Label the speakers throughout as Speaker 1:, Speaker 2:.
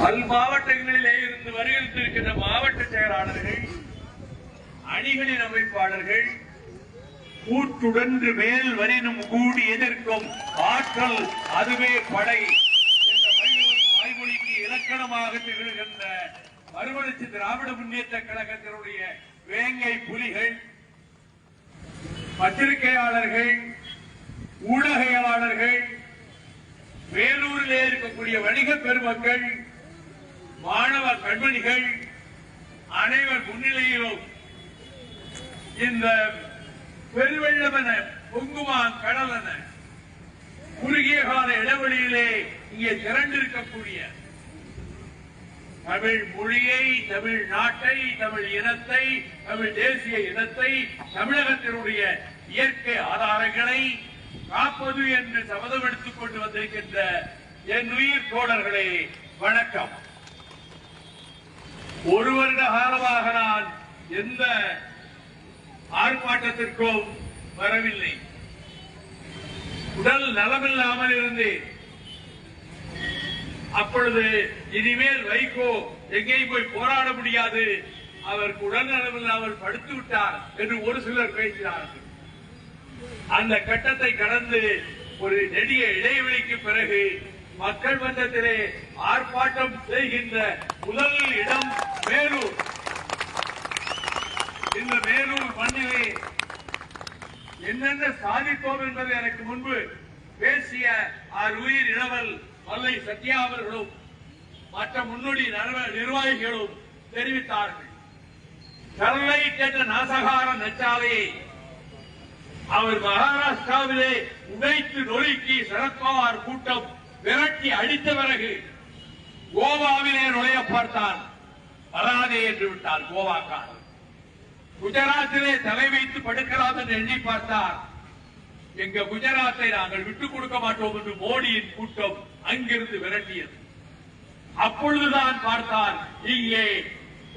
Speaker 1: பல் மாவட்டங்களிலே இருந்து வருகின்றிருக்கின்ற மாவட்ட செயலாளர்கள் அணிகளின் அமைப்பாளர்கள் கூட்டுடன்று மேல் வரினும் கூடி எதிர்க்கும் ஆற்றல் அதுவே படை என்ற வாய்மொழிக்கு இலக்கணமாக திகழ்கின்ற மறுமலர்ச்சி திராவிட முன்னேற்ற கழகத்தினுடைய வேங்கை புலிகள் பத்திரிகையாளர்கள் ஊடகையாளர்கள் வேலூரிலே இருக்கக்கூடிய வணிக பெருமக்கள் மாணவ கண்மணிகள் அனைவர் முன்னிலையிலும் இந்த பெருவெள்ளம் என பொங்குமா கடல் என குறுகிய கால இடைவெளியிலே இங்கே திரண்டிருக்கக்கூடிய தமிழ் மொழியை தமிழ் நாட்டை தமிழ் இனத்தை தமிழ் தேசிய இனத்தை தமிழகத்தினுடைய இயற்கை ஆதாரங்களை காப்பது என்று சபதம் எடுத்துக் கொண்டு வந்திருக்கின்ற என் உயிர் தோழர்களே வணக்கம். ஒரு வருட காலமாக நான் எந்த ஆர்ப்பாட்டத்திற்கும் வரவில்லை. உடல் நலமில்லாமல் இருந்தேன் அப்பொழுது இனிமேல் வைகோ எங்கேயும் போய் போராட முடியாது. அவருக்கு உடல் நலமில்லாமல் படுத்து விட்டார் என்று ஒரு சிலர் பேசினார்கள். அந்த கட்டத்தை கடந்து ஒரு நெடிய இடைவெளிக்கு பிறகு மக்கள் மன்றத்திலே ஆர்ப்பாட்டம் செய்கின்ற முதல் இடம் மேலூர். இந்த மேலூர் மண்ணிலே என்னென்ன சாதித்தோம் என்பதை எனக்கு முன்பு பேசிய ஆர் உயிர் இளவல் மல்லை சத்யா அவர்களும் மற்ற முன்னோடி நிர்வாகிகளும் தெரிவித்தார்கள். ஸ்டெர்லைட் என்ற நாசகார நச்சாலையை அவர் மகாராஷ்டிராவிலே உடைத்து நொறுக்கி சரத்பவார் கூட்டம் விரட்டி அடித்த பிறகு கோவாவிலே நுழைய பார்த்தான் வராதே என்று விட்டார் கோவாக்காரர். குஜராத்திலே தலை வைத்து படுக்கலாம் என்று எண்ணி பார்த்தார். எங்க குஜராத்தை நாங்கள் விட்டுக் கொடுக்க மாட்டோம் என்று மோடியின் கூட்டம் அங்கிருந்து விரட்டியது. அப்பொழுதுதான் பார்த்தார் இங்கே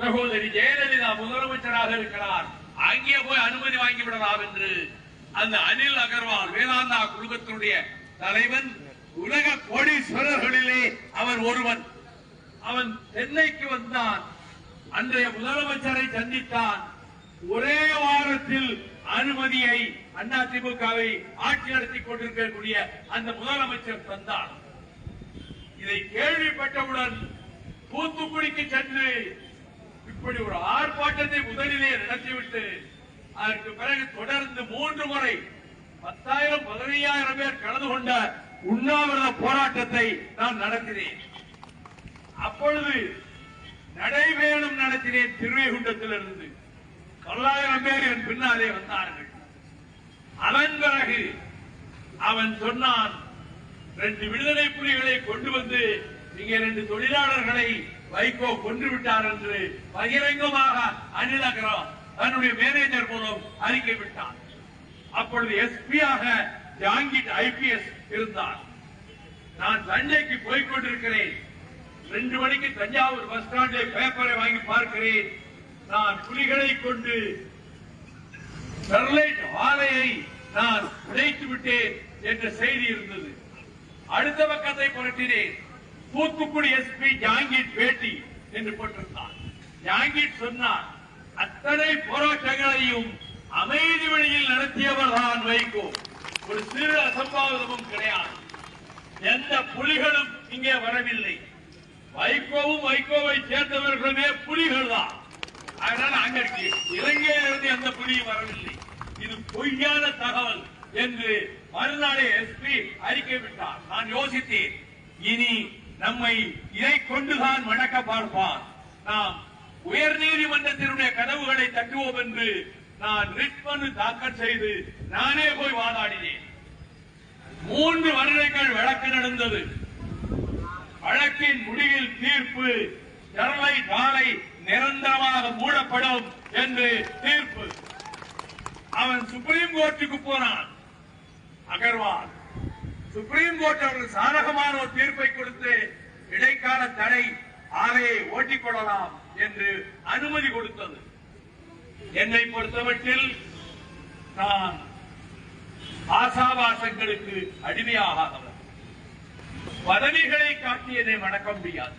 Speaker 1: சகோதரி ஜெயலலிதா முதலமைச்சராக இருக்கிறார். அங்கே போய் அனுமதி வாங்கி விடலாம் என்று அந்த அனில் அகர்வால் வேதாந்தா குழுமத்தினுடைய தலைவன் உலக கோடீஸ்வரர்களிலே அவர் ஒருவன். அவன் சென்னைக்கு வந்தான். அன்றைய முதலமைச்சரை சந்தித்தான். ஒரே வாரத்தில் அனுமதியை அதிமுகவை ஆட்சி நடத்தி கொண்டிருக்கக்கூடிய அந்த முதலமைச்சர் தந்தார் இதை கேள்விப்பட்டவுடன் தூத்துக்குடிக்கு சென்று இப்படி ஒரு ஆர்ப்பாட்டத்தை முதலிலே நடத்திவிட்டு அதற்கு பிறகு தொடர்ந்து மூன்று முறை பத்தாயிரம் பதினையாயிரம் பேர் கலந்து கொண்ட உண்ணாவிரத போராட்டத்தை நான் நடத்தினேன். அப்பொழுது நடைபயணம் நடத்தினேன் திருவைகுண்டத்திலிருந்து. தொள்ளாயிரம் பேர் என் பின்னாலே வந்தார்கள். அதன் பிறகு அவன் சொன்னான் ரெண்டு விடுதலை புலிகளை கொண்டு வந்து இங்கே ரெண்டு தொழிலாளர்களை வைகோ கொன்று விட்டார் என்று பகிரங்கமாக அனில் அகரம் தன்னுடைய மேனேஜர் மூலம் அறிக்கை விட்டான். அப்பொழுது எஸ்பியாக ஜாங்கிட் ஐபிஎஸ் இருந்தார். நான் தஞ்சைக்கு போய்கொண்டிருக்கிறேன் ரெண்டு மணிக்கு தஞ்சாவூர் பஸ் ஸ்டாண்டில் பேப்பரை வாங்கி பார்க்கிறேன். நான் புலிகளை கொண்டு ஸ்டெர்லைட் ஆலையை நான் உடைத்து விட்டேன் என்ற செய்தி இருந்தது. அடுத்த பக்கத்தை புரட்டினேன். தூத்துக்குடி எஸ்பி ஜாங்கிட் பேட்டி என்று போட்டிருந்தான். ஜாங்கிட் சொன்னார் அத்தனை போராட்டங்களையும் அமைதி வழியில் நடத்தியவர் தான் வைகோ. ஒரு சிறு அசம்பாவிதமும் கிடையாது. எந்த புலிகளும் இங்கே வரவில்லை. வைகோவும் வைகோவை சேர்ந்தவர்களுமே புலிகள் தான் அதனால அங்க இருக்கு இலங்கையிலிருந்து எந்த புலியும் வரவில்லை. இது பொய்யான தகவல் என்று மறுநாளே எஸ்பி அறிக்கை விட்டார். நான் யோசித்தேன். இனி நம்மை இதை கொண்டுதான் வணக்க பார்ப்பான் நாம் உயர் நீதிமன்றத்தினுடைய கதவுகளை தட்டுவோம் என்று நான் ரிட் மனு தாக்கல் செய்து நானே போய் வாதாடினேன். மூன்று வருடங்கள் வழக்கு நடந்தது. வழக்கின் முடிவில் தீர்ப்பு ஜனலை ஆலை நிரந்தரமாக மூடப்படும் என்று தீர்ப்பு. அவன் சுப்ரீம் கோர்ட்டுக்கு போனான். அகர்வால். சுப்ரீம் கோர்ட் அவர்கள் சாதகமான ஒரு தீர்ப்பை கொடுத்து இடைக்கால தடை ஆலையை ஓட்டிக் கொள்ளலாம் என்று அனுமதி கொடுத்தது. என்னை பொறுத்தமட்டில் நான் ஆசாபாசங்களுக்கு அடிமையாகாதவர் பதவிகளை காட்டியதை என்னை வணக்க முடியாது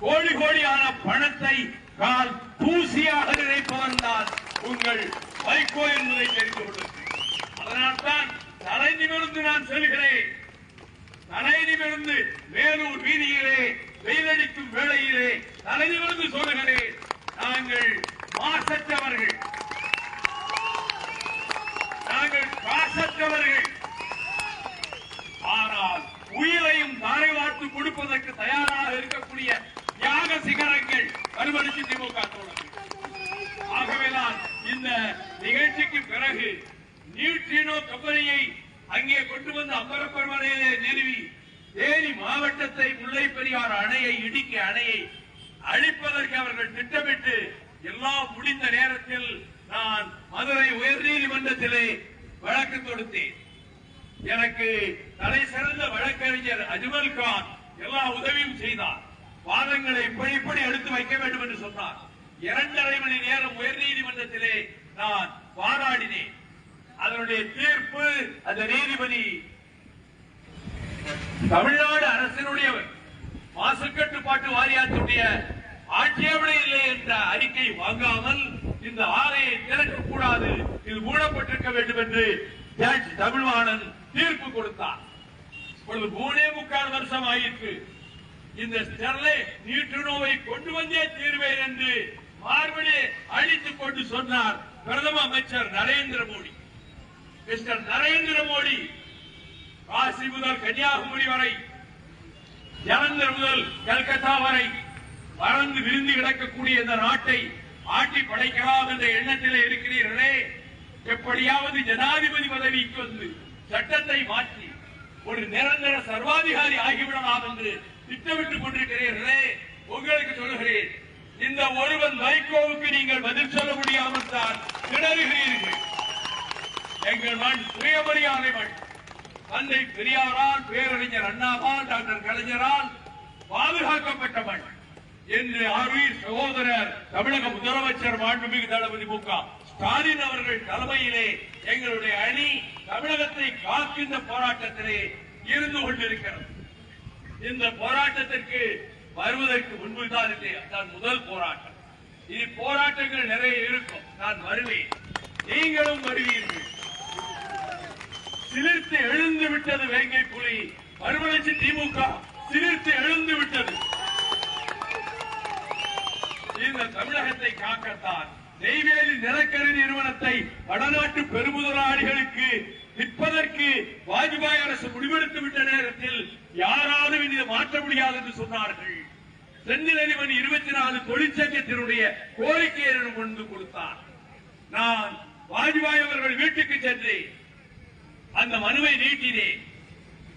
Speaker 1: கோடி கோடியான பணத்தை கால் தூசியாக நினைப்பவன் தான் உங்கள் வைகோ என்பதை தெரிந்து கொள்ளுங்கள். அதனால்தான் தலை நிமிர்ந்து நான் சொல்கிறேன். தலை நிமிர்ந்து வேலூர் வீதியிலே வெயிலடிக்கும் வேளையிலே தலை நிமிர்ந்து சொல்கிறேன் நாங்கள் மாசற்றவர்கள் நாங்கள் காசற்றவர்கள் ஆனால் உயிரையும் தாரை வார்த்து கொடுப்பதற்கு தயாராக இருக்கக்கூடிய தியாக சிகரங்கள் மறுமலர்ச்சி திமுக ஆகவேதான் இந்த நிகழ்ச்சிக்கு பிறகு நியூட்ரினோ கம்பெனியை அங்கே கொண்டு வந்து அம்பரப்பர்வரையிலே நிறுவி தேனி மாவட்டத்தை முல்லை பெரியார் அணையை இடிக்க அணையை அழிப்பதற்கு அவர்கள் திட்டமிட்டு எல்லாம் முடிந்த நேரத்தில் நான் மதுரை உயர்நீதிமன்றத்திலே வழக்கு தொடுத்தேன். எனக்கு தலை சிறந்த வழக்கறிஞர் அஜ்மல் கான் எல்லா உதவியும் செய்தார். வாதங்களை இப்படி இப்படி எடுத்து வைக்க வேண்டும் என்று சொன்னார். இரண்டரை மணி நேரம் உயர்நீதிமன்றத்திலே நான் வாதாடினேன். அதனுடைய தீர்ப்பு அந்த நீதிபதி தமிழ்நாடு அரசினுடைய மாசுக்கட்டுப்பாட்டு வாரியத்துடைய ஆட்சேபனை இல்லை என்ற அறிக்கை வாங்காமல் இந்த ஆலையை திறக்கக்கூடாது. இது மூடப்பட்டிருக்க வேண்டும் என்று ஜட்ஜ் தமிழ்வாணன் தீர்ப்பு கொடுத்தார். இப்பொழுது மூணே முக்கால் வருஷம் ஆயிற்று இந்த ஸ்டெர்லை நியூட்ரினோவை கொண்டு வந்தே தீர்வேன் என்று மார்பிலே அழித்துக் கொண்டு சொன்னார் பிரதம அமைச்சர் நரேந்திர மோடி. மிஸ்டர் நரேந்திர மோடி காசி முதல் கன்னியாகுமரி வரை ஜலந்தர் முதல் கல்கத்தா வரை வறந்து விரிந்து கிடக்கக்கூடிய இந்த நாட்டை ஆட்டி படைக்கலாம் என்ற எண்ணத்திலே இருக்கிறீர்களே. எப்படியாவது ஜனாதிபதி பதவிக்கு வந்து சட்டத்தை மாற்றி ஒரு நிரந்தர சர்வாதிகாரி ஆகிவிடலாம் என்று திட்டமிட்டுக் கொண்டிருக்கிறீர்களே உங்களுக்கு சொல்லுகிறேன். இந்த ஒருவன் வைகோவுக்கு நீங்கள் பதில் சொல்ல முடியாமல் தான் திணறுகிறீர்கள். எங்கள் மண் சுயமரியாதை மண். தந்தை பெரியாரால் பேரறிஞர் அண்ணாவால் டாக்டர் கலைஞரால் பாதுகாக்கப்பட்ட மண். என்று ஆர்வீர் சகோதரர் தமிழக முதலமைச்சர் மாண்புமிகு தளபதி மு ஸ்டாலின் அவர்கள் தலைமையிலே எங்களுடைய அணி தமிழகத்தை காக்கின்ற போராட்டத்திலே இருந்து கொண்டிருக்கிறது. இந்த போராட்டத்திற்கு வருவதற்கு முன்புதான் இல்லை தான் முதல் போராட்டம். இனி போராட்டங்கள் நிறைய இருக்கும். நான் வருவேன். நீங்களும் வருவீர்கள். சிலிர்த்து எழுந்து விட்டது வேங்கை புலி. மறுமலர்ச்சி திமுக சிலிர்த்து எழுந்து விட்டது. இந்த தமிழகத்தை காக்கத்தான் நெய்வேலி நிலக்கரி நிறுவனத்தை வடநாட்டு பெருமுதலாளிகளுக்கு விற்பதற்கு வாஜ்பாய் அரசு முடிவெடுத்து விட்ட நேரத்தில் யாராலும் இதை மாற்ற முடியாது என்று சொன்னார்கள். செந்தில் இருபத்தி நாலு தொழிற்சங்கத்தினுடைய கோரிக்கையை முன்பு கொண்டு கொடுத்தார். நான் வாஜ்பாய் அவர்கள் வீட்டுக்கு சென்றேன். அந்த மனுவை நீட்டினேன்.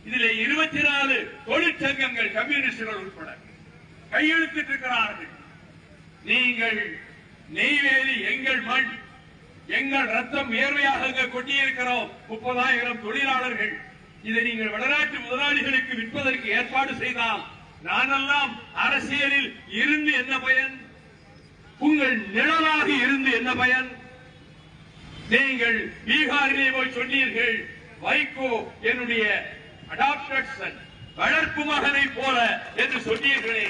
Speaker 1: இதில் இருபத்தி நாலு தொழிற்சங்கங்கள் கம்யூனிஸ்டுகள் உட்பட கையெழுத்திட்டிருக்கிறார்கள். நீங்கள் நெய்வேலி எங்கள் மண். எங்கள் ரத்தம் நேர்மையாக இங்க கொட்டியிருக்கிறோம். முப்பதாயிரம் தொழிலாளர்கள். இதை நீங்கள் வடநாட்டு முதலாளிகளுக்கு விற்பதற்கு ஏற்பாடு செய்தால் நானெல்லாம் அரசியலில் இருந்து என்ன பயன்? உங்கள் நிழலாக இருந்து என்ன பயன்? நீங்கள் பீகாரிலே போய் சொன்னீர்கள் வைகோ என்னுடைய அடாப்டட் வளர்ப்பு மகனை போல என்று சொன்னீர்களே.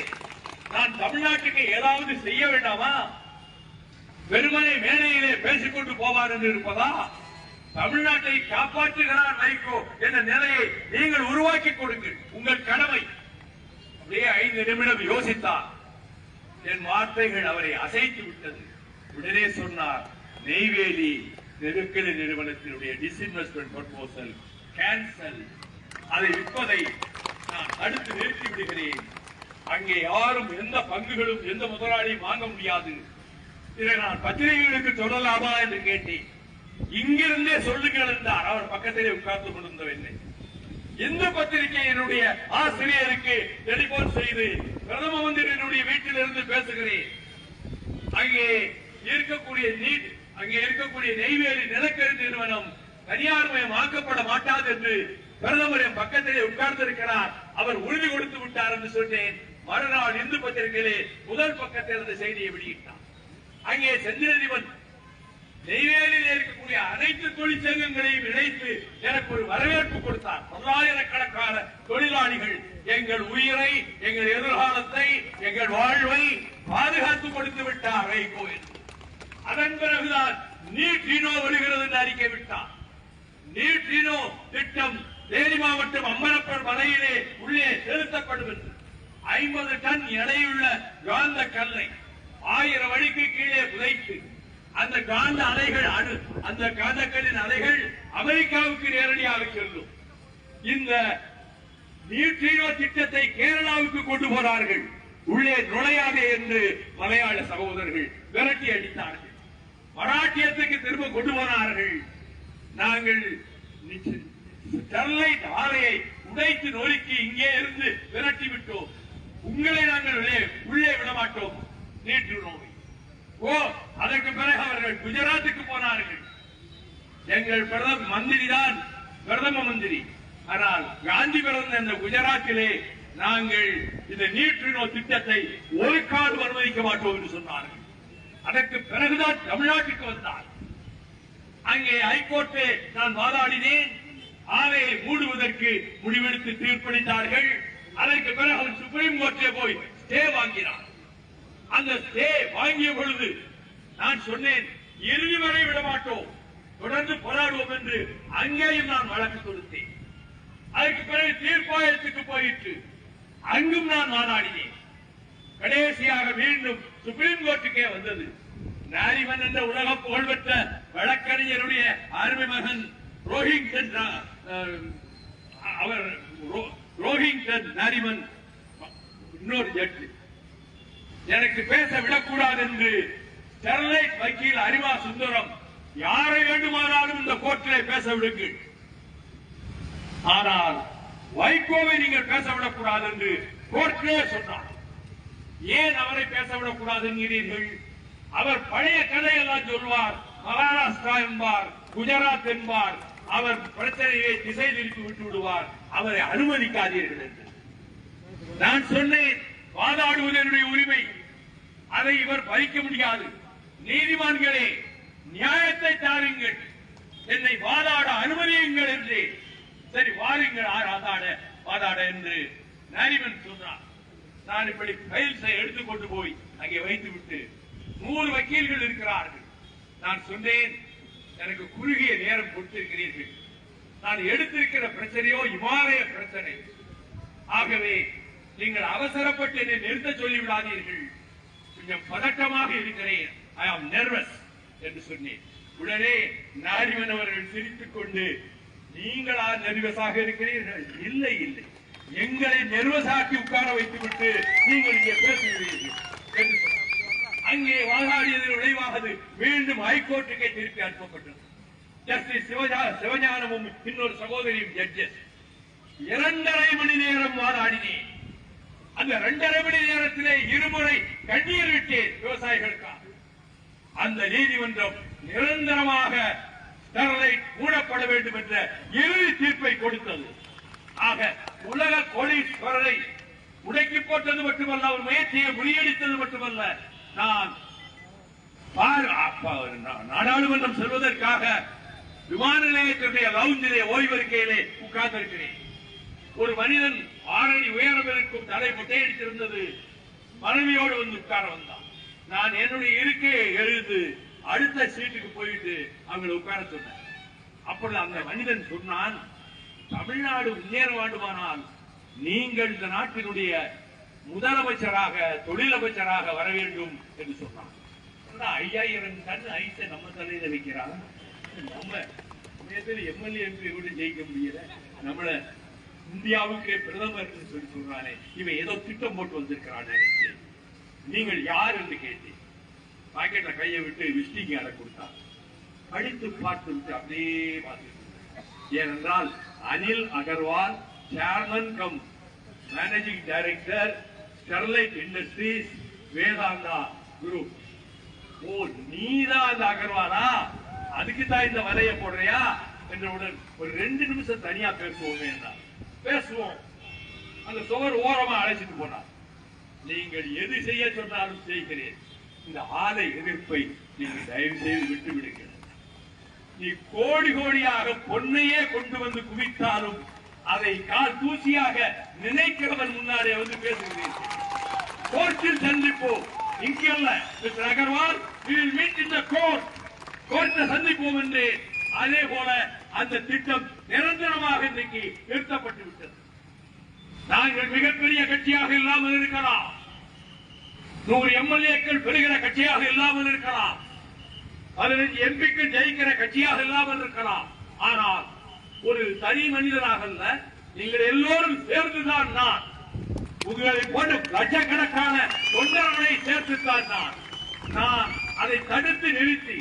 Speaker 1: நான் தமிழ்நாட்டுக்கு ஏதாவது செய்ய வேண்டாமா? வெறுமனை மேடையிலே பேசிக்கொண்டு போவார் என்று இருப்பதா? தமிழ்நாட்டை காப்பாற்றுகிறார் வைகோ என்ற நிலையை நீங்கள் உருவாக்கி கொடுங்கள். உங்கள் கடமை. அப்படியே ஐந்து நிமிடம் யோசித்தார். என் வார்த்தைகள் அவரை அசைத்து விட்டது. உடனே சொன்னார் நெய்வேலி நெருக்கடி நிறுவனத்தினுடைய டிஸ்இன்வெஸ்ட்மெண்ட் ப்ரொபோசல் கேன்சல் அதை விற்பதை நான் தடுத்து நிறுத்தி விடுகிறேன். அங்கே யாரும் எந்த பங்குகளும் எந்த முதலாளியும் வாங்க முடியாது. இதை நான் பத்திரிகைகளுக்கு சொல்லலாமா என்று கேட்டேன். இங்கிருந்தே சொல்லுங்கள் என்றார். அவர் பக்கத்திலே உட்கார்ந்து கொண்டிருந்தவில்லை. இந்து பத்திரிகையினுடைய ஆசிரியருக்கு டெலிபோன் செய்து பிரதம மந்திரியினுடைய வீட்டிலிருந்து பேசுகிறேன். அங்கே இருக்கக்கூடிய நீட் அங்கே இருக்கக்கூடிய நெய்வேலி நிலக்கரி நிறுவனம் தனியார் மயமாக்கப்பட மாட்டாது என்று பிரதமர் என் பக்கத்திலே உட்கார்ந்திருக்கிறார். அவர் உறுதி கொடுத்து விட்டார் என்று சொன்னேன். மறுநாள் இந்து பத்திரிகையிலே முதல் பக்கத்தில் இருந்த செய்தியை வெளியிட்டார். அங்கே செந்திலதிபன் நெய்வேலியில் இருக்கக்கூடிய அனைத்து தொழிற்சங்கங்களையும் இணைத்து எனக்கு ஒரு வரவேற்பு கொடுத்தார். பல்லாயிரக்கணக்கான தொழிலாளிகள் எங்கள் உயிரை எங்கள் எதிர்காலத்தை எங்கள் வாழ்வை பாதுகாத்து கொடுத்து விட்டார் கோயில் அதன் பிறகுதான் நீட்டினோ வருகிறது என்று அறிக்கை விட்டார். நீட்டினோ திட்டம் தேனி மாவட்டம் அம்பலப்பர் மலையிலே உள்ளே செலுத்தப்படும் என்று. ஐம்பது டன் எடையுள்ள காந்த கல்லை ஆயிரம் அடிக்கு கீழே புதைத்து அந்த காந்த அலைகள் அணு அந்த காந்தக்களின் அலைகள் அமெரிக்காவுக்கு நேரடியாக செல்லும். இந்த நீட்ரீனோ திட்டத்தை கேரளாவுக்கு கொண்டு போனார்கள். உள்ளே நுழையாதே என்று மலையாள சகோதரர்கள் விரட்டி அடித்தார்கள். மராட்டியத்துக்கு திரும்ப கொண்டு போனார்கள். நாங்கள் ஸ்டெர்லைட் ஆலையை உடைத்து நொறுக்கி இங்கே இருந்து விரட்டி விட்டோம். உங்களை நாங்கள் உள்ளே உள்ளே விடமாட்டோம். நீட்டு நோய். ஓ அதற்கு பிறகு அவர்கள் குஜராத்துக்கு போனார்கள். எங்கள் பிரதம மந்திரி தான் பிரதம மந்திரி. ஆனால் காந்தி பிறந்த இந்த குஜராத்திலே நாங்கள் இந்த நீற்றினோ திட்டத்தை ஒரு காடு அனுமதிக்க மாட்டோம் என்று சொன்னார்கள். அதற்கு பிறகுதான் தமிழ்நாட்டுக்கு வந்தார். அங்கே ஹைகோர்ட்டு நான் வாதாடினேன். ஆலையை மூடுவதற்கு முடிவெடுத்து தீர்ப்பளித்தார்கள். அதற்கு பிறகு அவர் சுப்ரீம் கோர்ட்டே போய் ஸ்டே வாங்கினார். அந்த ஸ்டே வாங்கிய பொழுது நான் சொன்னேன் இறுதி வரை விடமாட்டோம். தொடர்ந்து போராடுவோம் என்று அங்கேயும் நான் வழக்கு தொடுத்தேன். அதற்கு பிறகு தீர்ப்பாயத்துக்கு போயிற்று. அங்கும் நான் வாதாடினேன். கடைசியாக மீண்டும் சுப்ரீம் கோர்ட்டுக்கே வந்தது. நாரிமன் என்ற உலக புகழ்பெற்ற வழக்கறிஞருடைய அருமை மகன் ரோஹிங்டன் அஹ், அவர் ரோ- ரோஹிங்டன் நாரிமன். இன்னொரு ஜட்ஜி. எனக்கு பேச விடக்கூடாது என்று ஸ்டெர்லைட் வக்கீல் அறிவா சுந்தரம் யாரை வேண்டுமானாலும் இந்த கோர்ட்டிலே பேச விடுங்கள். ஆனால் வைகோவை நீங்கள் பேச விடக்கூடாது என்று கோர்ட்டிலே சொன்னார். ஏன் அவரை பேச விடக்கூடாது என்கிறீர்கள்? அவர் பழைய கதையெல்லாம் சொல்வார். மகாராஷ்டிரா என்பார் குஜராத் என்பார். அவர் பிரச்சனையை திசை திருப்பி விட்டு விடுவார். அவரை அனுமதிக்காதீர்கள் என்று. நான் சொன்னேன் வாதாடுவது என்னுடைய உரிமை. அதை இவர் பறிக்க முடியாது. நீதிமான்களே நியாயத்தை தாருங்கள். என்னை வாதாட அனுமதியுங்கள் என்று. சரி வாருங்கள் ஆர் வாதாட வாதாட என்று நாரிமன் சொன்னார் நான் இப்படி ஃபைல்ஸை எடுத்துக்கொண்டு போய் அங்கே வைத்து விட்டு நூறு வக்கீல்கள் இருக்கிறார்கள். நான் சொன்னேன் எனக்கு குறுகிய நேரம் கொடுத்திருக்கிறீர்கள். நான் எடுத்திருக்கிற பிரச்சனையோ இமாலய பிரச்சனை. ஆகவே நீங்கள் அவசரப்பட்டு என்னை நிறுத்த சொல்லிவிடாதீர்கள். கொஞ்சம் பதட்டமாக இருக்கிறேன். ஐ ஆம் நர்வஸ் என்று சொன்னேன். உடனே நாரிமன் அவர்கள் சிரித்துக் கொண்டு நீங்களா நர்வஸாக இருக்கிறீர்கள்? இல்லை இல்லை. எங்களை நெர்வஸாக்கி உட்கார வைத்துவிட்டு நீங்கள் இங்கே பேசுகிறீர்கள். என்று சொன்னார். அங்கே வாதாடியதன் விளைவாக மீண்டும் ஹைகோர்ட்டுக்கே திருப்பி அனுப்பப்பட்டது. ஜஸ்டிஸ் சிவஜா சிவஞானமும் இன்னொரு சகோதரியும் ஜட்ஜஸ் இரண்டரை மணி நேரம் வாதாடினேன். அந்த ரெண்டரை மணி நேரத்திலே இருமுறை கண்ணீர் விட்டேன் விவசாயிகளுக்காக அந்த நீதிமன்றம் நிரந்தரமாக ஸ்டெர்லைட் மூடப்பட வேண்டும் என்ற இறுதி தீர்ப்பை கொடுத்தது. ஆக உலக கோடீஸ்வரரை உடைக்கி போட்டது மட்டுமல்ல அவர் முயற்சியை முறியடித்தது மட்டுமல்ல நான் நாடாளுமன்றம் செல்வதற்காக விமான நிலையத்தினுடைய லவுஞ்சிலே ஓய்வறிக்கையிலே உட்கார்ந்திருக்கிறேன். ஒரு மனிதன் ஆறடி உயரம் இருக்கும் தலை முட்டையடித்திருந்தது. மனைவியோடு வந்து உட்கார வந்தான். நான் என்னுடைய இருக்கையை எழுந்து அடுத்த சீட்டுக்கு போயிட்டு அவங்களை உட்கார சொன்னேன். அப்பொழுது அந்த மனிதன் சொன்னான் தமிழ்நாடு முன்னேற வேண்டுமானால் நீங்கள் இந்த நாட்டினுடைய முதலமைச்சராக தொழிலமைச்சராக வர வேண்டும் என்று சொன்னான். ஐயாயிரம் டன் ஐஸை நம்ம தலையில வைக்கிறான். நம்ம எம்எல்ஏ எம்பி கூட ஜெயிக்க முடியல. நம்மள இந்தியாவுக்கு பிரதமர் என்று சொல்லி சொல்றானே. இவன் ஏதோ திட்டம் போட்டு வந்திருக்கிறான் நீங்கள் யார் என்று கேட்டேன். பாக்கெட்ட கையை விட்டு விஸ்டிங் அதை கொடுத்தார் படித்து பார்த்து விட்டு அப்படியே பார்த்து ஏனென்றால் Anil Agarwal chairman cum managing director Sterlite industries Vedanta group ஓ நீதான் அந்த அகர்வாலா? அதுக்கு தான் இந்த வலையை போடுறியா? என்றவுடன் ஒரு ரெண்டு நிமிஷம் தனியா பேசுவோமே என்றார் பேசுவோம். அந்த சுவர் ஓரமா அழைச்சிட்டு போனார். நீங்கள் எது செய்ய சொன்னாலும் செய்கிறேன். இந்த ஆலை எதிர்ப்பை நீங்கள் தயவு செய்து விட்டு விடுங்கள் நீ கோடி கோடியாக பொன்னையே கொண்டு வந்து குவித்தாலும் அதை கால் தூசியாக நினைக்கிறவன் முன்னாலே வந்து பேசுகிறேன் கோர்ட்டில் சந்திப்போம். இங்கே அல்ல mister Agarwal. we will meet சந்திப்போம் என்று அதே போல அந்த திட்டம் நிரந்தரமாக இன்றைக்கு நிறுத்தப்பட்டு விட்டது நாங்கள் மிகப்பெரிய கட்சியாக இல்லாமல் இருக்கலாம். நூறு எம்எல்ஏக்கள் பெறுகிற கட்சியாக இல்லாமல் இருக்கலாம். பதினஞ்சு எம்பிக்கள் ஜெயிக்கிற கட்சியாக இல்லாமல் இருக்கலாம். ஆனால் ஒரு தனி மனிதனாக அல்ல நீங்கள் எல்லோரும் சேர்ந்துதான் நான். உங்களை போன்ற லட்சக்கணக்கான தொண்டர்களை சேர்த்துத்தான் நான். நான் அதை தடுத்து நிறுத்தி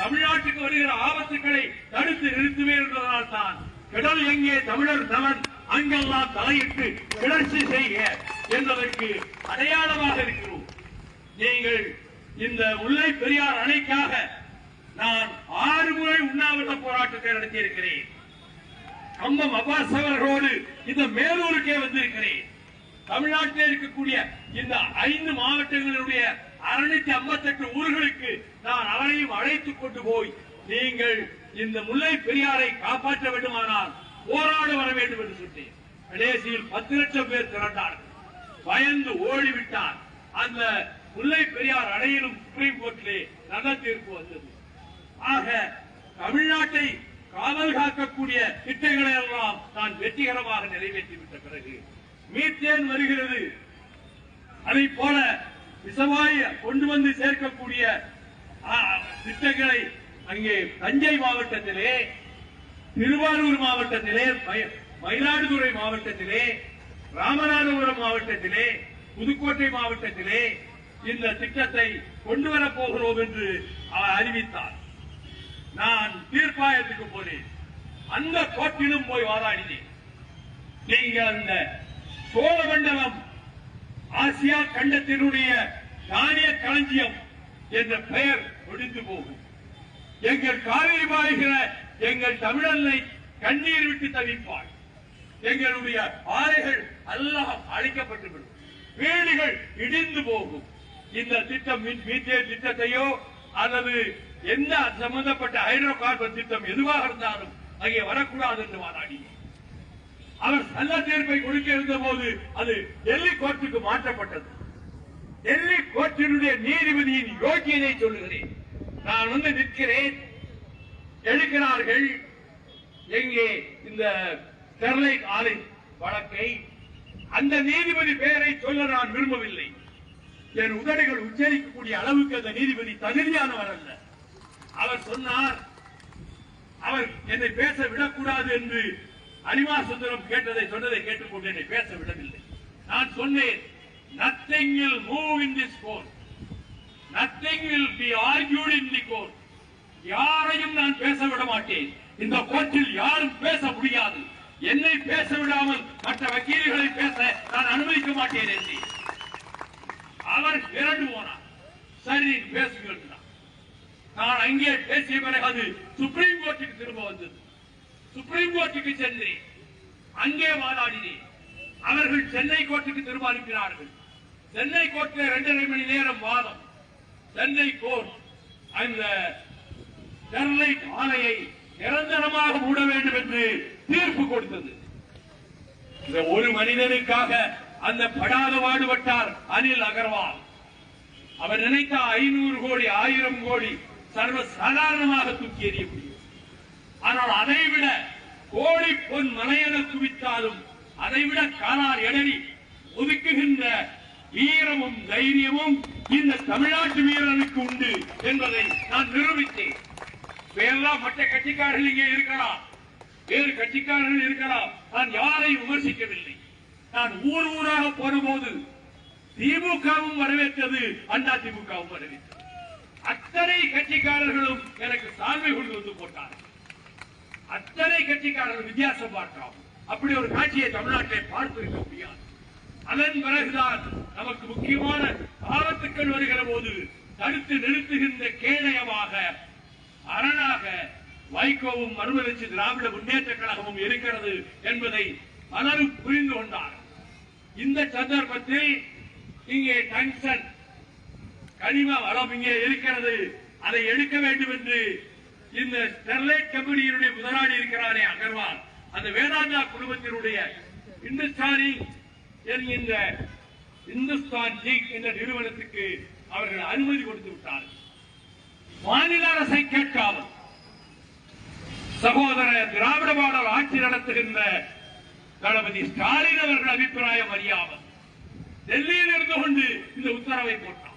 Speaker 1: தமிழ்நாட்டுக்கு வருகிற ஆபத்துக்களை தடுத்து நிறுத்துவேன் என்பதனால் தான் கடல் எங்கே தமிழர் நலன் அங்கெல்லாம் தலையிட்டு கிளர்ச்சி செய்ய என்பதற்கு அடையாளமாக இருக்கிறோம். நீங்கள் இந்த முல்லை பெரியார் அணைக்காக நான் ஆறு முறை உண்ணாவிரத போராட்டத்தை நடத்தியிருக்கிறேன். கம்பம் அப்பாஸ் அவர்களோடு இந்த மேலூருக்கே வந்திருக்கிறேன். தமிழ்நாட்டில் இருக்கக்கூடிய இந்த ஐந்து மாவட்டங்களுடைய அறுநூத்தி ஐம்பத்தெட்டு ஊர்களுக்கு நான் அவனையும் அழைத்துக் கொண்டு போய் நீங்கள் இந்த முல்லை பெரியாரை காப்பாற்ற வேண்டுமானால் போராட வர வேண்டும் என்று சொன்னேன். கடைசியில் பத்து லட்சம் பேர் திரண்டார்கள். பயந்து ஓடிவிட்டார். அந்த முல்லை பெரியார் அடையிலும் சுப்ரீம் கோர்ட்டிலே நல்ல தீர்ப்பு வந்தது. ஆக தமிழ்நாட்டை காவல் காக்கக்கூடிய திட்டங்களை எல்லாம் நான் வெற்றிகரமாக நிறைவேற்றிவிட்ட பிறகு மீத்தேன் வருகிறது. அதை போல விசவாய கொண்டு வந்து சேர்க்கக்கூடிய திட்டங்களை அங்கே தஞ்சை மாவட்டத்திலே திருவாரூர் மாவட்டத்திலே மய- மயிலாடுதுறை மாவட்டத்திலே ராமநாதபுரம் மாவட்டத்திலே புதுக்கோட்டை மாவட்டத்திலே இந்த திட்டத்தை கொண்டு வரப்போகிறோம் என்று அவர் அறிவித்தார். நான் தீர்ப்பாயத்துக்கு போனேன். அந்த கோட்டிலும் போய் வாதாடினேன். நீங்கள் அந்த சோழமண்டலம் ஆசியா கண்டத்தினுடைய தானிய களஞ்சியம் என்ற பெயர் ஒழிந்து போகும். எங்கள் காவிரி பாய்கிற எங்கள் தமிழனை கண்ணீர் விட்டு தவிப்பார் எங்களுடைய ஆலைகள் எல்லாம் அழிக்கப்பட்டுவிடும் வீடுகள் இடிந்து போகும். இந்த திட்டம் மீ- மீத்தேன் திட்டத்தையோ அல்லது எந்த சம்பந்தப்பட்ட ஹைட்ரோ கார்பன் திட்டம் எதுவாக இருந்தாலும் அங்கே வரக்கூடாது என்று வாதாடினேன் அவர் நல்ல தீர்ப்பை கொடுக்க இருந்த போது அது டெல்லி கோர்ட்டுக்கு மாற்றப்பட்டது. டெல்லி கோர்ட்டினுடைய நீதிபதியின் யோக்கியதை சொல்லுகிறேன். நான் வந்து நிற்கிறேன். எடுக்கிறார்கள் எங்கே? இந்த ஸ்டெர்லைட் ஆலை வழக்கை. அந்த நீதிபதி பெயரை சொல்ல நான் விரும்பவில்லை. என் உதடுகள் உச்சரிக்கக்கூடிய அளவுக்கு அந்த நீதிபதி தகுதியானவர் அல்ல. அவர் சொன்னார் அவர் என்னை பேச விடக்கூடாது என்று அனிமா சுந்தரம் கேட்டதை சொன்னதை கேட்டுக்கொண்டு என்னை பேச விடவில்லை. நான் சொன்னேன் nothing will move in this court nothing will be argued in the court யாரையும் நான் பேச விட மாட்டேன். இந்த கோர்ட்டில் யாரும் பேச முடியாது. என்னை பேச விடாமல் மற்ற வக்கீல்களை பேச நான் அனுமதிக்க மாட்டேன் என்று. அவர் இரண்டு போனார். சரி நீ பேசுங்கள் நான் அங்கே பேசிய பிறகு அது சுப்ரீம் கோர்ட்டுக்கு திரும்ப வந்தது. சுப்ரீம் கோர்ட்டுக்கு சென்றேன் அங்கே வாதாடினேன். அவர்கள் சென்னை கோர்ட்டுக்கு தீர்மானிக்கிறார்கள். சென்னை கோர்ட்டில் இரண்டரை மணி நேரம் வாதம். சென்னை கோர்ட் அந்த ஸ்டெர்லைட் ஆலையை நிரந்தரமாக மூட வேண்டும் என்று தீர்ப்பு கொடுத்தது. இந்த ஒரு மனிதனுக்காக அந்த படாத பாடுபட்டார் அனில் அகர்வால். அவர் நினைத்த ஐநூறு கோடி ஆயிரம் கோடி சர்வ சாதாரணமாக தூக்கி எறிய முடியும் ஆனால் அதைவிட கோடி பொன் மலையென குவித்தாலும் அதைவிட காலார் எடறி ஒதுக்குகின்ற வீரமும் தைரியமும் இந்த தமிழ்நாட்டு வீரனுக்கு உண்டு என்பதை நான் நிரூபித்தேன். வேறெல்லாம் மற்ற கட்சிக்காரர்கள் இங்கே இருக்கலாம். வேறு கட்சிக்காரர்கள் இருக்கலாம். நான் யாரையும் விமர்சிக்கவில்லை. நான் ஊர் ஊராக போனபோது திமுகவும் வரவேற்றது அண்ணா திமுகவும் வரவேற்றது. அத்தனை கட்சிக்காரர்களும் எனக்கு சால்வை கொண்டு வந்து போட்டார்கள். அத்தனை கட்சிக்காரர்கள் வித்தியாசம் பார்க்கலாம். அப்படி ஒரு காட்சியை தமிழ்நாட்டிலே பார்த்திருக்க முடியாது. அதன் பிறகுதான் நமக்கு முக்கியமான ஆபத்துக்கள் வருகிற போது தடுத்து நிறுத்துகின்ற கேடயமாக அரணாக வைகோவும் மறுமலர்ச்சி திராவிட முன்னேற்ற கழகமும் இருக்கிறது என்பதை பலரும் புரிந்து கொண்டார். இந்த சந்தர்ப்பத்தில் இங்கே டங்ஸ்டன் கனிம வளம் இங்கே இருக்கிறது. அதை எடுக்க வேண்டும் என்று இந்த ஸ்டெர்லைட் கம்பெனியினுடைய முதலாளி இருக்கிறாரே அகர்வால். அந்த வேதாந்தா குடும்பத்தினுடைய இந்துஸ்தானி என்கின்ற இந்துஸ்தான் ஜிங்க் என்ற நிறுவனத்துக்கு அவர்கள் அனுமதி கொடுத்து விட்டார்கள் மாநில அரசை கேட்காமல் சகோதர திராவிட பாடல் ஆட்சி நடத்துகின்ற தளபதி ஸ்டாலின் அவர்கள் அபிப்பிராயம் அறியாமல் டெல்லியில் இருந்து கொண்டு இந்த உத்தரவை போட்டார்.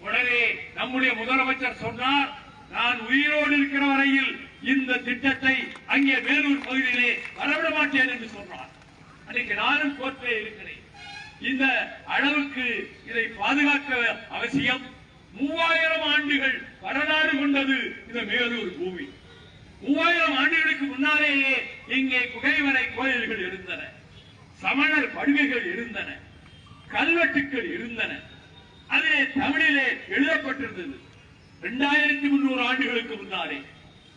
Speaker 1: உடனே நம்முடைய முதலமைச்சர் சொன்னார் நான் உயிரோடு இருக்கிற வரையில் இந்த திட்டத்தை அங்கே வேலூர் பகுதியிலே வரவிட மாட்டேன் என்று சொன்னார் அன்னைக்கு நானும் கோர்ட்டிலே இருக்கிறேன். இந்த அளவுக்கு இதை பாதுகாக்க அவசியம். மூவாயிரம் ஆண்டுகள் வரலாறு கொண்டது இந்த மேலூர் பூமி. மூவாயிரம் ஆண்டுகளுக்கு முன்னாலேயே இங்கே குகைவரை கோயில்கள் இருந்தன. சமணர் படுகைகள் இருந்தன. கல்வெட்டுக்கள் இருந்தன. அதிலே தமிழிலே எழுதப்பட்டிருந்தது. இரண்டாயிரத்தி முன்னூறு ஆண்டுகளுக்கு முன்னாலே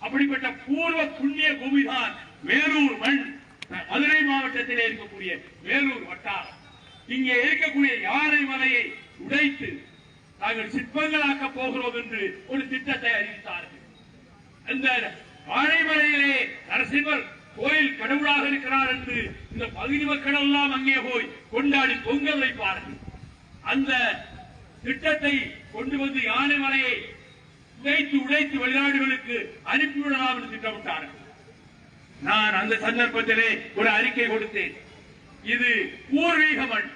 Speaker 1: அப்படிப்பட்ட பூர்வ புண்ணிய பூமிதான் வேலூர் மண். மதுரை மாவட்டத்திலே இருக்கக்கூடிய வேலூர் வட்டாரம். இங்கே இருக்கக்கூடிய யானை மலையை உடைத்து நாங்கள் சிற்பங்களாக்க போகிறோம் என்று ஒரு திட்டத்தை அறிவித்தார்கள். அந்த வாழைமலையிலே நரசிம்மர் கோயில் கடவுளாக இருக்கிறார் என்று இந்த பகுதி மக்கள் எல்லாம் அங்கே போய் கொண்டாடி பொங்கல் வைப்பார்கள். அந்த திட்டத்தை கொண்டு வந்து யானைமலையை உடைத்து உடைத்து வெளிநாடுகளுக்கு அனுப்பிவிடலாம் என்று திட்டமிட்டார்கள். நான் அந்த சந்தர்ப்பத்திலே ஒரு அறிக்கை கொடுத்தேன். இது பூர்வீக மண்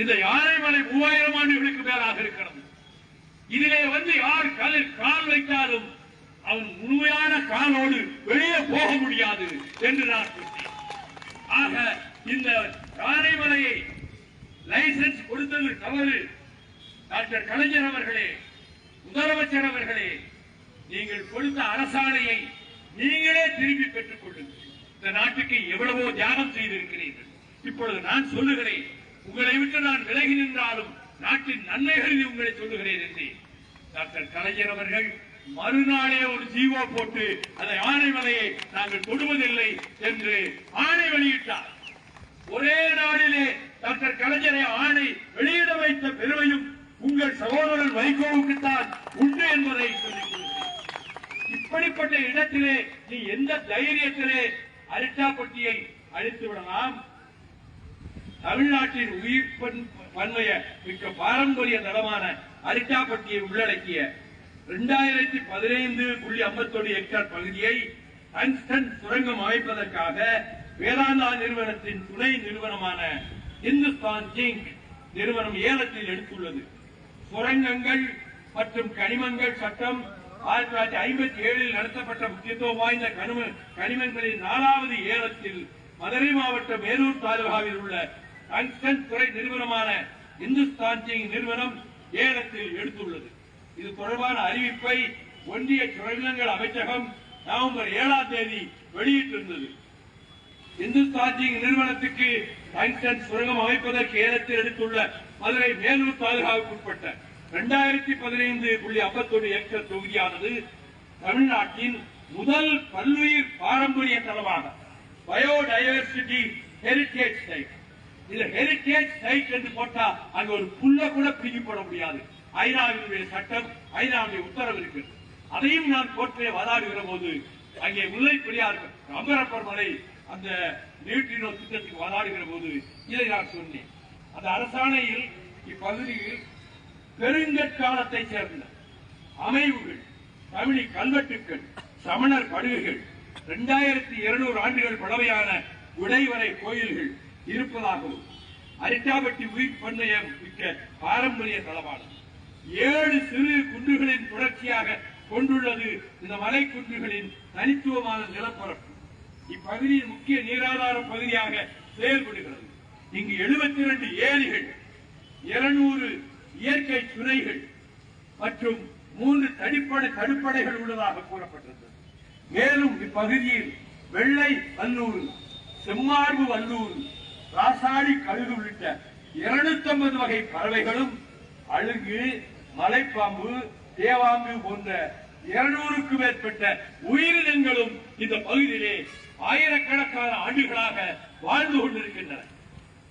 Speaker 1: இந்த யானைமலை மூவாயிரம் ஆண்டுகளுக்கு மேலாக இருக்கிறது. இதிலே வந்து யார் காலில் கால் வைத்தாலும் அவன் முழுமையான காலோடு வெளியே போக முடியாது என்று நான் சொன்னேன். ஆக இந்த யானைமலையை லைசன்ஸ் கொடுத்தது தவறு. டாக்டர் கலைஞர் அவர்களே முதலமைச்சர் அவர்களே நீங்கள் கொடுத்த அரசாணையை நீங்களே திரும்பி பெற்றுக் கொள்ளுங்கள். இந்த நாட்டுக்கு எவ்வளவோ தியாகம் செய்திருக்கிறீர்கள். இப்பொழுது நான் சொல்லுகிறேன் உங்களை விட்டு நான் விலகி நின்றாலும் நாட்டின் நன்மைகளில் உங்களை சொல்லுகிறேன் என்றேன் டாக்டர் கலைஞர் அவர்கள் மறுநாளே ஒரு ஜீவோ போட்டு அதை ஆணைமலையை நாங்கள் தொடுவதில்லை என்று ஆணை வெளியிட்டார். ஒரே நாளிலே டாக்டர் கலைஞரை ஆணை வெளியிட வைத்த பெருமையும் உங்கள் சகோதரர் வைகோவுக்குத்தான் உண்டு என்பதை இப்படிப்பட்ட இடத்திலே நீ எந்த தைரியத்திலே அரிட்டாப்பட்டியை அழித்து விடலாம்? தமிழ்நாட்டின் உயிர் பன்- பன்மைய மிக்க பாரம்பரிய தளமான அரிட்டாப்பட்டியை உள்ளடக்கிய இரண்டாயிரத்தி பதினைந்து புள்ளி ஐம்பத்தொன்று ஹெக்டேர் பகுதியை டங்ஸ்டன் சுரங்கம் அமைப்பதற்காக வேதாந்தா நிறுவனத்தின் துணை நிறுவனமான இந்துஸ்தான் ஜிங்க் நிறுவனம் ஏலத்தில் எடுத்துள்ளது. சுரங்கங்கள் மற்றும் கனிமங்கள் சட்டம் ஆயிரத்தி தொள்ளாயிரத்தி ஐம்பத்தி ஏழில் நடத்தப்பட்ட முக்கியத்துவம் வாய்ந்த கனிம கனிமங்களின் நாலாவது ஏலத்தில் மதுரை மாவட்டம் மேலூர் தாலுகாவில் உள்ள டங்ஸ்டன் துறை நிறுவனமான இந்துஸ்தான் ஜிங் நிறுவனம் ஏலத்தில் எடுத்துள்ளது. இது தொடர்பான அறிவிப்பை ஒன்றிய சுரங்கங்கள் அமைச்சகம் நவம்பர் ஏழாம் தேதி வெளியிட்டிருந்தது. இந்துஸ்தான் ஜிங் நிறுவனத்துக்கு டங்ஸ்டன் சுரங்கம் அமைப்பதற்கு ஏலத்தில் எடுத்துள்ள மதுரை மேலூர் தாலுகாவுக்கு உட்பட்ட இரண்டாயிரத்தி பதினைந்து புள்ளி ஐம்பத்தொரு ஏக்கர் தொகுதியானது தமிழ்நாட்டின் முதல் பல்லுயிர் பாரம்பரிய தளமான பயோடைவர்சிட்டி ஹெரிடேஜ் சைட். இது ஹெரிடேஜ் சைட் என்று போட்டா அங்க ஒரு புல்ல கூட பிடிங்கி முடியாது. ஐநாவினுடைய சட்டம் ஐநாவுடைய உத்தரவு இருக்கு அதையும் நான் கோர்ட்டிலே வாதாடுகிற போது அங்கே முல்லை பெரியார் அம்பரப்பர் மலை அந்த நியூட்ரினோ திட்டத்துக்கு வாதாடுகிற போது இதை நான் சொன்னேன். அந்த அரசாணையில் இப்பகுதியில் பெருங்கற்காலத்தை சேர்ந்த அமைவுகள் தமிழி கல்வெட்டுக்கள் சமணர் படுகைகள் இரண்டாயிரத்தி இருநூறு ஆண்டுகள் பழமையான உடைவரை கோயில்கள் இருப்பதாகவும் அரிட்டாபட்டி உயிர் பண்ணையம் மிக்க பாரம்பரிய தளமானது ஏழு சிறு குன்றுகளின் தொடர்ச்சியாக கொண்டுள்ளது இந்த மலை குன்றுகளின் தனித்துவமான நிலப்பரப்பு. இப்பகுதியின் முக்கிய நீராதார பகுதியாக செயல்படுகிறது. இங்கு 72 ஏரிகள் இருநூறு இயற்கை துணைகள் மற்றும் மூன்று தடிப்படை தடுப்படைகள் உள்ளதாக கூறப்பட்டது மேலும் இப்பகுதியில் வெள்ளை வல்லூர் செம்மார்பு வல்லூர் ராசாடி கழுகு உள்ளிட்ட 250 வகை பறவைகளும் அழுகு மலைப்பாம்பு தேவாங்கு போன்ற இருநூறுக்கும் மேற்பட்ட உயிரினங்களும் இந்த பகுதியிலே ஆயிரக்கணக்கான ஆண்டுகளாக வாழ்ந்து கொண்டிருக்கின்றன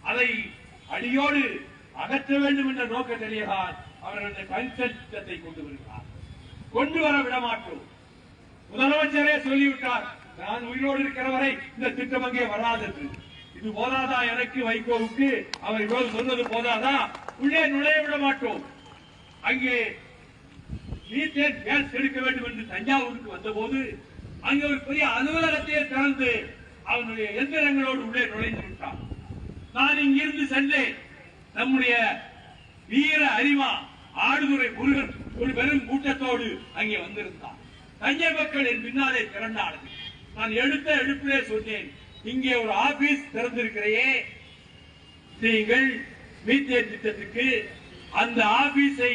Speaker 1: அதை அடியோடு அகற்ற வேண்டும் என்ற நோக்கத்திலேதான் அவர் அந்த கன்சென்ட் திட்டத்தை கொண்டு வருகிறார். கொண்டு வர விடமாட்டோம். முதலமைச்சரே சொல்லிவிட்டார் நான் உயிரோடு இருக்கிற வரை இந்த திட்டம் அங்கே வராது என்று இது போதாதா எனக்கு வைகோவுக்கு? அவர் இவ்வளவு சொன்னது போதாதா? உள்ளே நுழைய விட மாட்டோம் அங்கே மீத்தேன் கேஸ் எடுக்க வேண்டும் என்று தஞ்சாவூருக்கு வந்தபோது அங்கே ஒரு பெரிய அலுவலகத்தையே திறந்து அவனுடைய எந்திரங்களோடு உள்ளே நுழைந்து விட்டான். நான் இங்கிருந்து சென்றேன். நம்முடைய வீர அறிவா ஆடுதுறை முருகன் ஒரு பெரும் கூட்டத்தோடு அங்கே வந்திருந்தான். தஞ்சை மக்கள் என் பின்னாலே திரண்டார்கள். நான் எடுத்த எடுப்பிலே சொன்னேன் இங்கே ஒரு ஆபீஸ் திறந்திருக்கிறையே. நீங்கள் மீத்தேர் திட்டத்துக்கு அந்த ஆபீஸை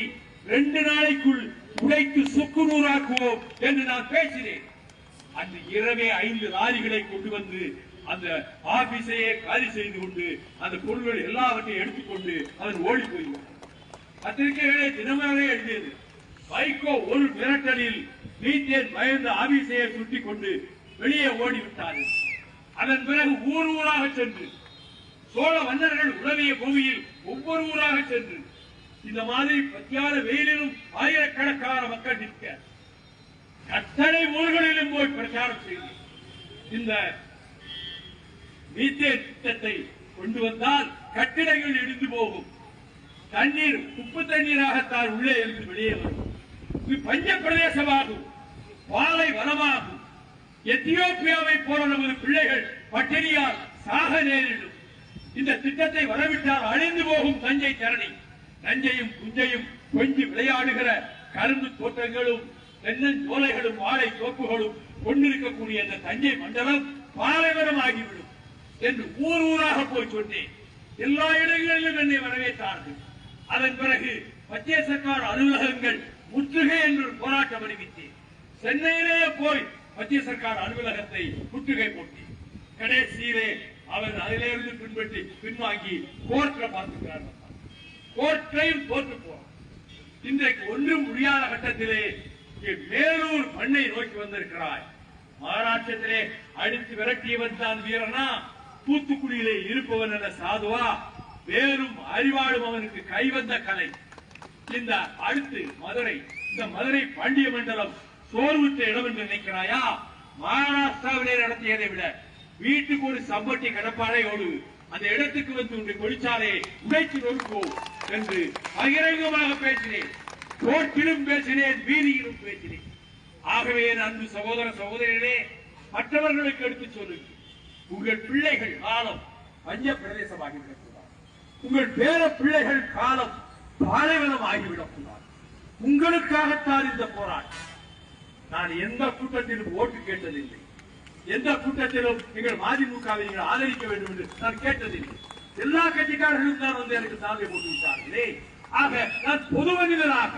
Speaker 1: ரெண்டு நாளைக்குள் உடைத்து சுக்குநூறாக்குவோம் என்று நான் பேசினேன். அன்று இரவே ஐந்து லாரிகளை கொண்டு வந்து அந்த ஆபீஸையே காலி செய்து கொண்டு அந்த பொருள்கள் எல்லாவற்றையும் எடுத்துக்கொண்டு அதன் ஓடி போய்விட்டார் பத்திரிகைகளே தினமரே எழுதியது. வைகோ ஒரு மிரட்டலில் மீத்தேன் பயந்து ஆபீஸையே சுட்டிக் கொண்டு வெளியே ஓடிவிட்டார். அதன் பிறகு ஊர் ஊராக சென்று சோழ மன்னர்கள் உலவிய பூமியில் ஒவ்வொரு ஊராக சென்று இந்த மாதிரி பத்தியான வெயிலிலும் ஆயிரக்கணக்கான மக்கள் நிற்க அத்தனை ஊர்களிலும் போய் பிரச்சாரம் செய்து இந்த மீத்தேன் திட்டத்தை கொண்டு வந்தால் கட்டிடங்கள் இடிந்து போகும். தண்ணீர் உப்பு தண்ணீராகத்தான் உள்ளே இருந்து வெளியே வரும். இது பஞ்ச பிரதேசமாகும். பாலை வனமாகும். எத்தியோப்பியாவை போல நமது பிள்ளைகள் பட்டினியால் சாக நேரிடும். இந்த திட்டத்தை வரவிட்டால் அழிந்து போகும் தஞ்சை தரணி தஞ்சையும் குஞ்சையும் கொஞ்சி விளையாடுகிற கரும்பு தோட்டங்களும் தென்னஞ்சோலைகளும் வாழை தோப்புகளும் கொண்டிருக்கக்கூடிய இந்த தஞ்சை மண்டலம் பாலைவனம் ஆகிவிடும் என்று ஊர் ஊராக போய் சொன்னேன். எல்லா இடங்களிலும் என்னை வரவேற்றார்கள். அதன் பிறகு மத்திய சர்க்கார் அலுவலகங்கள் முற்றுகை என்று போராட்டம் அறிவித்தேன். சென்னையிலே போய் மத்திய சர்க்கார் அலுவலகத்தை முற்றுகை போட்டேன். கடைசியிலே அவர் அதிலிருந்து பின்பற்றி பின்வாங்கி கோர்ட்டை பார்த்துக்கிறார். கோர்ட்டையும் தோற்று போறோம் இன்றைக்கு ஒன்றும் முடியாத கட்டத்திலே மேலூர் மண்ணை நோக்கி வந்திருக்கிறாய். மகாராஷ்டிரத்திலே அடித்து விரட்டியவன் தான் வீரனா. தூத்துக்குடியிலே இருப்பவன் என சாதுவா. வேறும் அறிவாளும் அவனுக்கு கைவந்த கலை. இந்த அடுத்து மதுரை இந்த மதுரை பாண்டிய மண்டலம் சோர்வுற்ற இடம் என்று நினைக்கிறாயா? மகாராஷ்டிராவிலே நடத்தியதை விட வீட்டுக்கு ஒரு சம்பட்டி கடப்பாடையோடு அந்த இடத்துக்கு வந்து உண்டு கொடிச்சாலே உடைத்து நொறுக்கும் என்று பகிரங்கமாக பேசினேன். கோட்டிலும் பேசினேன் வீதியிலும் பேசினேன். ஆகவே என் அன்பு சகோதர சகோதரிகளே மற்றவர்களுக்கு எடுத்துச் சொல்லுங்கள். உங்கள் பிள்ளைகள் காலம் பஞ்ச பிரதேசமாகிவிடக்கூடாது. உங்கள் பேர பிள்ளைகள் காலம் பாலைவனம் ஆகிவிடக்கூடாது உங்களுக்காகத்தான் இந்த போராட்டம். நான் எந்த கூட்டத்திலும் ஓட்டு கேட்டதில்லை. எந்த கூட்டத்திலும் எங்கள் மதிமுகவை நீங்கள் ஆதரிக்க வேண்டும் என்று நான் கேட்டதில்லை. எல்லா கட்சிக்காரர்களும் தான் வந்து எனக்கு சாதனை போட்டு விட்டார்களே ஆக நான் பொது மனிதனாக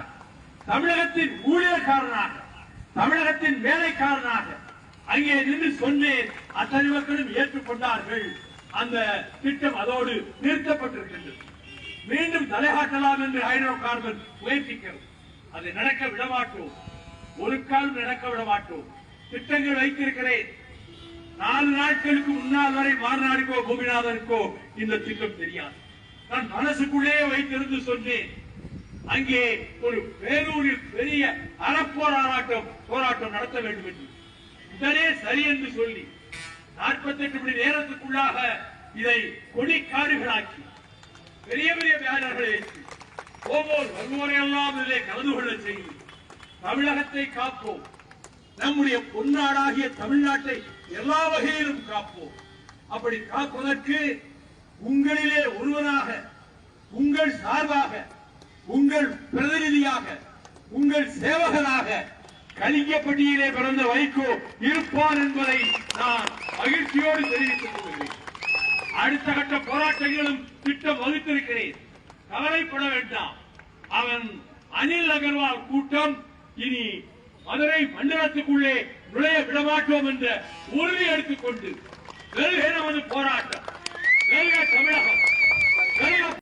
Speaker 1: தமிழகத்தின் ஊழியர்காரனாக தமிழகத்தின் வேலைக்காரனாக அங்கே நின்று சொன்னேன் அத்தனை மக்களும் ஏற்றுக்கொண்டார்கள். அந்த திட்டம் அதோடு நிறுத்தப்பட்டிருக்கின்றது. மீண்டும் தலைகாட்டலாம் என்று ஹைட்ரோ கார்பன் முயற்சிக்கிறது அதை நடக்க விடமாட்டோம். ஒரு காலம் நடக்க விடமாட்டோம். திட்டங்கள் வைத்திருக்கிறேன். நாலு நாட்களுக்கு முன்னால் வரை மாநாடுக்கோ கோபிநாதனுக்கோ இந்த திட்டம் தெரியாது. நான் மனசுக்குள்ளே வைத்திருந்து சொன்னேன். அங்கே ஒரு வேலூரில் பெரிய அறப்போராட்டம் போராட்டம் நடத்த வேண்டும் என்று உடனே சரி என்று சொல்லி 48 மணி நேரத்துக்குள்ளாக இதை கொடிக்காடுகளாக்கி பெரிய பெரிய பேனர்களை வைத்து போவோர் வருவோரையெல்லாம் இதிலே கலந்து கொள்ள செய்து தமிழகத்தை காப்போம். நம்முடைய பொன்னாடாகிய தமிழ்நாட்டை எல்லா வகையிலும் காப்போம். அப்படி காப்பதற்கு உங்களிலே ஒருவனாக உங்கள் சார்பாக உங்கள் பிரதிநிதியாக உங்கள் சேவகனாக கலிங்கப்பட்டியிலே பிறந்த வைகோ இருப்பான் என்பதை நான் மகிழ்ச்சியோடு தெரிவித்துக் கொள்கிறேன். அடுத்த கட்ட போராட்டங்களும் திட்டம் வகுத்திருக்கிறேன். கவலைப்பட வேண்டாம். அவன் அனில் அகர்வால் கூட்டம் இனி மதுரை மண்டலத்துக்குள்ளே நுழைய விடமாட்டோம் என்ற உறுதி எடுத்துக்கொண்டு வெறுக நமது போராட்டம். 来人！前面人，来人！